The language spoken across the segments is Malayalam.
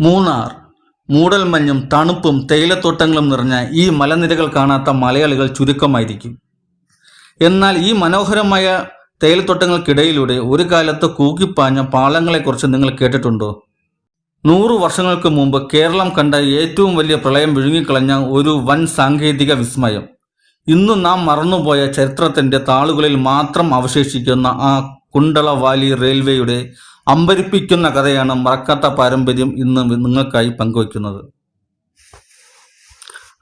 മൂന്നാർ. മൂടൽമഞ്ഞും തണുപ്പും തേയിലത്തോട്ടങ്ങളും നിറഞ്ഞ ഈ മലനിരകൾ കാണാത്ത മലയാളികൾ ചുരുക്കമായിരിക്കും. എന്നാൽ ഈ മനോഹരമായ തേയിലത്തോട്ടങ്ങൾക്കിടയിലൂടെ ഒരു കാലത്ത് കൂക്കിപ്പാഞ്ഞ പാളങ്ങളെക്കുറിച്ച് നിങ്ങൾ കേട്ടിട്ടുണ്ടോ? നൂറു വർഷങ്ങൾക്ക് മുമ്പ് കേരളം കണ്ട ഏറ്റവും വലിയ പ്രളയം വിഴുങ്ങിക്കളഞ്ഞ ഒരു വൻ സാങ്കേതിക വിസ്മയം. ഇന്ന് നാം മറന്നുപോയ ചരിത്രത്തിന്റെ താളുകളിൽ മാത്രം അവശേഷിക്കുന്ന ആ കുണ്ടള വാലി റെയിൽവേയുടെ അമ്പരിപ്പിക്കുന്ന കഥയാണ് മറക്കാത്ത പാരമ്പര്യം ഇന്ന് നിങ്ങൾക്കായി പങ്കുവയ്ക്കുന്നത്.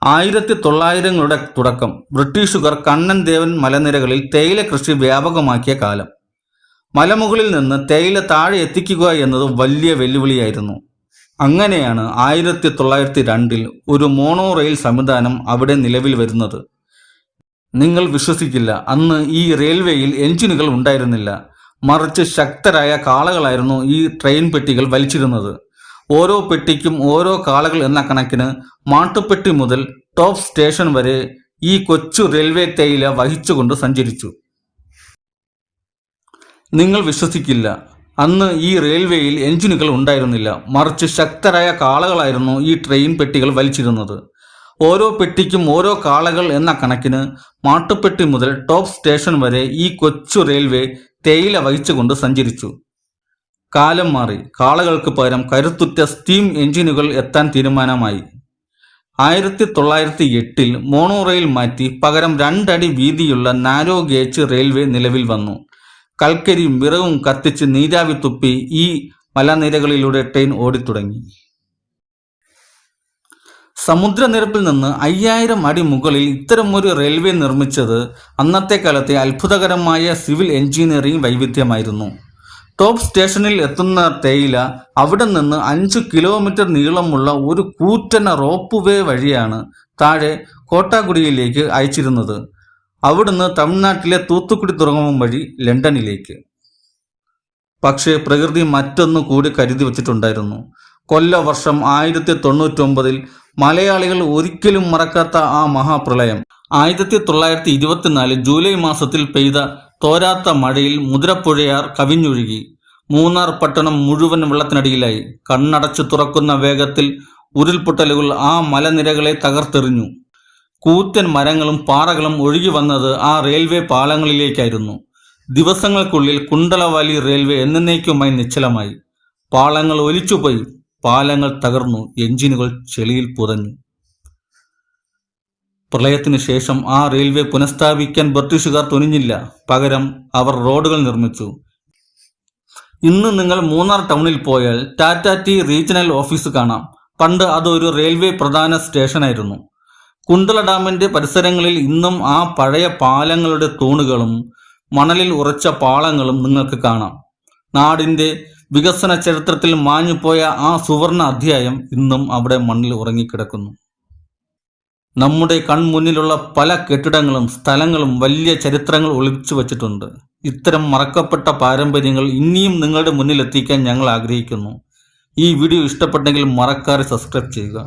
ആയിരത്തി തൊള്ളായിരങ്ങളുടെ തുടക്കം. ബ്രിട്ടീഷുകാർ കണ്ണൻ ദേവൻ മലനിരകളിൽ തേയില കൃഷി വ്യാപകമാക്കിയ കാലം. മലമുകളിൽ നിന്ന് തേയില താഴെ എത്തിക്കുക എന്നത് വലിയ വെല്ലുവിളിയായിരുന്നു. അങ്ങനെയാണ് ആയിരത്തി തൊള്ളായിരത്തി രണ്ടിൽ ഒരു മോണോ റെയിൽ സംവിധാനം അവിടെ നിലവിൽ വരുന്നത്. നിങ്ങൾ വിശ്വസിക്കില്ല അന്ന് ഈ റെയിൽവേയിൽ എഞ്ചിനുകൾ ഉണ്ടായിരുന്നില്ല. മറിച്ച് ശക്തരായ കാളകളായിരുന്നു ഈ ട്രെയിൻ പെട്ടികൾ വലിച്ചിരുന്നത്. ഓരോ പെട്ടിക്കും ഓരോ കാളകൾ എന്ന കണക്കിന് മാട്ടുപ്പെട്ടി മുതൽ ടോപ്പ് സ്റ്റേഷൻ വരെ ഈ കൊച്ചു റെയിൽവേ തേയില വഹിച്ചുകൊണ്ട് സഞ്ചരിച്ചു. നിങ്ങൾ വിശ്വസിക്കില്ല. അന്ന് ഈ റെയിൽവേയിൽ എഞ്ചിനുകൾ ഉണ്ടായിരുന്നില്ല. മറിച്ച് ശക്തരായ കാളകളായിരുന്നു ഈ ട്രെയിൻ പെട്ടികൾ വലിച്ചിരുന്നത്. ഓരോ പെട്ടിക്കും ഓരോ കാളകൾ എന്ന കണക്കിന് മാട്ടുപ്പെട്ടി മുതൽ ടോപ്പ് സ്റ്റേഷൻ വരെ ഈ കൊച്ചു റെയിൽവേ തേയില വഹിച്ചുകൊണ്ട് സഞ്ചരിച്ചു. കാലം മാറി. കാളകൾക്ക് പകരം കരുത്തുറ്റ സ്റ്റീം എഞ്ചിനുകൾ എത്താൻ തീരുമാനമായി. ആയിരത്തി തൊള്ളായിരത്തി എട്ടിൽ മോണോ റെയിൽ മാറ്റി പകരം രണ്ടടി വീതിയുള്ള നാരോ ഗേജ് റെയിൽവേ നിലവിൽ വന്നു. കൽക്കരിയും വിറകും കത്തിച്ച് നീരാവി തുപ്പി ഈ മലനിരകളിലൂടെ ട്രെയിൻ ഓടിത്തുടങ്ങി. സമുദ്രനിരപ്പിൽ നിന്ന് അയ്യായിരം അടി മുകളിൽ ഇത്തരമൊരു റെയിൽവേ നിർമ്മിച്ചത് അന്നത്തെ കാലത്തെ അത്ഭുതകരമായ സിവിൽ എഞ്ചിനീയറിംഗ് വൈവിധ്യമായിരുന്നു. ടോപ്പ് സ്റ്റേഷനിൽ എത്തുന്ന തേയില അവിടെ നിന്ന് അഞ്ച് കിലോമീറ്റർ നീളമുള്ള ഒരു കൂറ്റന റോപ്പ് വേ വഴിയാണ് താഴെ കോട്ടാഗുടിയിലേക്ക് അയച്ചിരുന്നത്. അവിടുന്ന് തമിഴ്നാട്ടിലെ തൂത്തുക്കുടി തുറമുഖം വഴി ലണ്ടനിലേക്ക്. പക്ഷേ പ്രകൃതി മറ്റൊന്നു കൂടി കരുതി വച്ചിട്ടുണ്ടായിരുന്നു. കൊല്ലവർഷം ആയിരത്തി തൊണ്ണൂറ്റൊമ്പതിൽ മലയാളികൾ ഒരിക്കലും മറക്കാത്ത ആ മഹാപ്രളയം. ആയിരത്തി തൊള്ളായിരത്തി ഇരുപത്തിനാല് ജൂലൈ മാസത്തിൽ പെയ്ത തോരാത്ത മഴയിൽ മുതിരപ്പുഴയാർ കവിഞ്ഞൊഴുകി. മൂന്നാർ പട്ടണം മുഴുവൻ വെള്ളത്തിനടിയിലായി. കണ്ണടച്ചു തുറക്കുന്ന വേഗത്തിൽ ഉരുൾപൊട്ടലുകൾ ആ മലനിരകളെ തകർത്തെറിഞ്ഞു. കൂറ്റൻ മരങ്ങളും പാറകളും ഒഴുകി വന്നത് ആ റെയിൽവേ പാളങ്ങളിലേക്കായിരുന്നു. ദിവസങ്ങൾക്കുള്ളിൽ കുണ്ടളവാലി റെയിൽവേ എന്നേക്കുമായി നിശ്ചലമായി. പാളങ്ങൾ ഒലിച്ചുപോയി. പാലങ്ങൾ തകർന്നു എഞ്ചിനുകൾ ചെളിയിൽ പുതഞ്ഞു. പ്രളയത്തിന് ശേഷം ആ റെയിൽവേ പുനഃസ്ഥാപിക്കാൻ ബ്രിട്ടീഷുകാർ തുനിഞ്ഞില്ല. പകരം അവർ റോഡുകൾ നിർമ്മിച്ചു. ഇന്ന് നിങ്ങൾ മൂന്നാർ ടൗണിൽ പോയാൽ ടാറ്റ ടി റീജിയണൽ ഓഫീസ് കാണാം. പണ്ട് അതൊരു റെയിൽവേ പ്രധാന സ്റ്റേഷനായിരുന്നു. കുണ്ടള ഡാമിന്റെ പരിസരങ്ങളിൽ ഇന്നും ആ പഴയ പാലങ്ങളുടെ തൂണുകളും മണലിൽ ഉറച്ച പാളങ്ങളും നിങ്ങൾക്ക് കാണാം. നാടിന്റെ വികസന ചരിത്രത്തിൽ മാഞ്ഞുപോയ ആ സുവർണ അധ്യായം ഇന്നും അവിടെ മണ്ണിൽ ഉറങ്ങിക്കിടക്കുന്നു. നമ്മുടെ കൺമുന്നിലുള്ള പല കെട്ടിടങ്ങളും സ്ഥലങ്ങളും വലിയ ചരിത്രങ്ങൾ ഒളിച്ചു വച്ചിട്ടുണ്ട്. ഇത്തരം മറക്കപ്പെട്ട പാരമ്പര്യങ്ങൾ ഇനിയും നിങ്ങളുടെ മുന്നിൽ എത്തിക്കാൻ ഞങ്ങൾ ആഗ്രഹിക്കുന്നു. ഈ വീഡിയോ ഇഷ്ടപ്പെട്ടെങ്കിൽ മറക്കാതെ സബ്സ്ക്രൈബ് ചെയ്യുക.